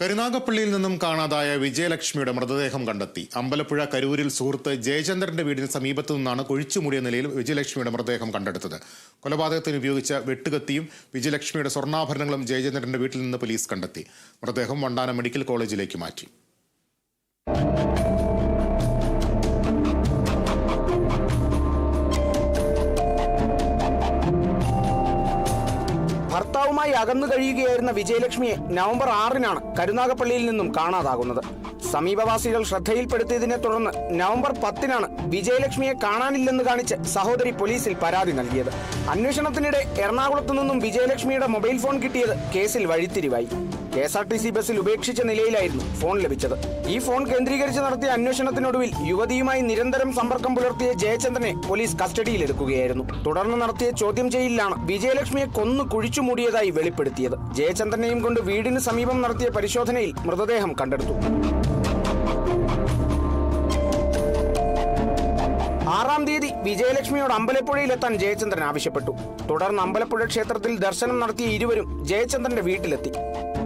കരുനാഗപ്പള്ളിയിൽ നിന്നും കാണാതായ വിജയലക്ഷ്മിയുടെ മൃതദേഹം കണ്ടെത്തി. അമ്പലപ്പുഴ കരൂരിൽ സുഹൃത്ത് ജയചന്ദ്രന്റെ വീടിന് സമീപത്തു നിന്നാണ് കുഴിച്ചുമൂടിയ നിലയിൽ വിജയലക്ഷ്മിയുടെ മൃതദേഹം കണ്ടെടുത്തത്. കൊലപാതകത്തിന് ഉപയോഗിച്ച വെട്ടുകത്തിയും വിജയലക്ഷ്മിയുടെ സ്വർണാഭരണങ്ങളും ജയചന്ദ്രന്റെ വീട്ടിൽ നിന്ന് പോലീസ് കണ്ടെത്തി. മൃതദേഹം വണ്ടാനം മെഡിക്കൽ കോളേജിലേക്ക് മാറ്റി. ഭർത്താവുമായി അകന്നു കഴിയുകയായിരുന്ന വിജയലക്ഷ്മിയെ നവംബർ ആറിനാണ് കരുനാഗപ്പള്ളിയിൽ നിന്നും കാണാതാകുന്നത്. സമീപവാസികൾ ശ്രദ്ധയിൽപ്പെടുത്തിയതിനെ തുടർന്ന് നവംബർ പത്തിനാണ് വിജയലക്ഷ്മിയെ കാണാനില്ലെന്ന് കാണിച്ച് സഹോദരി പോലീസിൽ പരാതി നൽകിയത്. അന്വേഷണത്തിനിടെ എറണാകുളത്തു നിന്നും വിജയലക്ഷ്മിയുടെ മൊബൈൽ ഫോൺ കിട്ടിയത് കേസിൽ വഴിത്തിരിവായി. K S R T C ബസ്സിൽ ഉപേക്ഷിച്ച നിലയിലായിരുന്നു ഫോൺ ലഭിച്ചത്. ഈ ഫോൺ കേന്ദ്രീകരിച്ച് നടത്തിയ അന്വേഷണത്തിനൊടുവിൽ യുവതിയുമായി നിരന്തരം സമ്പർക്കം പുലർത്തിയ ജയചന്ദ്രനെ പോലീസ് കസ്റ്റഡിയിലെടുക്കുകയായിരുന്നു തുടർന്ന് നടത്തിയ ചോദ്യം ചെയ്യലിലാണ് വിജയലക്ഷ്മിയെ കൊന്നു കുഴിച്ചു മൂടിയതായി വെളിപ്പെടുത്തിയത്. ജയചന്ദ്രനെയും കൊണ്ട് വീടിന് സമീപം നടത്തിയ പരിശോധനയിൽ മൃതദേഹം കണ്ടെടുത്തു. തീയതി വിജയലക്ഷ്മിയോട് അമ്പലപ്പുഴയിലെത്താൻ ജയചന്ദ്രൻ ആവശ്യപ്പെട്ടു. തുടർന്ന് അമ്പലപ്പുഴ ക്ഷേത്രത്തിൽ ദർശനം നടത്തിയ ഇരുവരും ജയചന്ദ്രന്റെ വീട്ടിലെത്തി.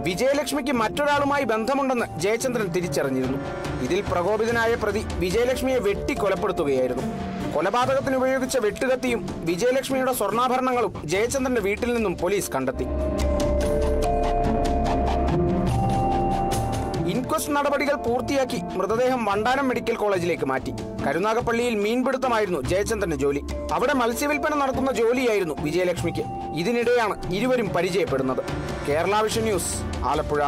വിജയലക്ഷ്മിക്ക് മറ്റൊരാളുമായി ബന്ധമുണ്ടെന്ന് ജയചന്ദ്രൻ തിരിച്ചറിഞ്ഞിരുന്നു. ഇതിൽ പ്രകോപിതനായ പ്രതി വിജയലക്ഷ്മിയെ വെട്ടി കൊലപ്പെടുത്തുകയായിരുന്നു. കൊലപാതകത്തിന് ഉപയോഗിച്ച വെട്ടുകത്തിയും വിജയലക്ഷ്മിയുടെ സ്വർണാഭരണങ്ങളും ജയചന്ദ്രന്റെ വീട്ടിൽ നിന്നും പോലീസ് കണ്ടെത്തി. ഇൻക്വസ്റ്റ് നടപടികൾ പൂർത്തിയാക്കി മൃതദേഹം വണ്ടാനം മെഡിക്കൽ കോളേജിലേക്ക് മാറ്റി. കരുനാഗപ്പള്ളിയിൽ മീൻപിടുത്തമായിരുന്നു ജയചന്ദ്രന്റെ ജോലി. അവിടെ മത്സ്യവിൽപ്പന നടത്തുന്ന ജോലിയായിരുന്നു വിജയലക്ഷ്മിക്ക്. ഇതിനിടെയാണ് ഇരുവരും പരിചയപ്പെടുന്നത്. Kerala Vision News Alappuzha.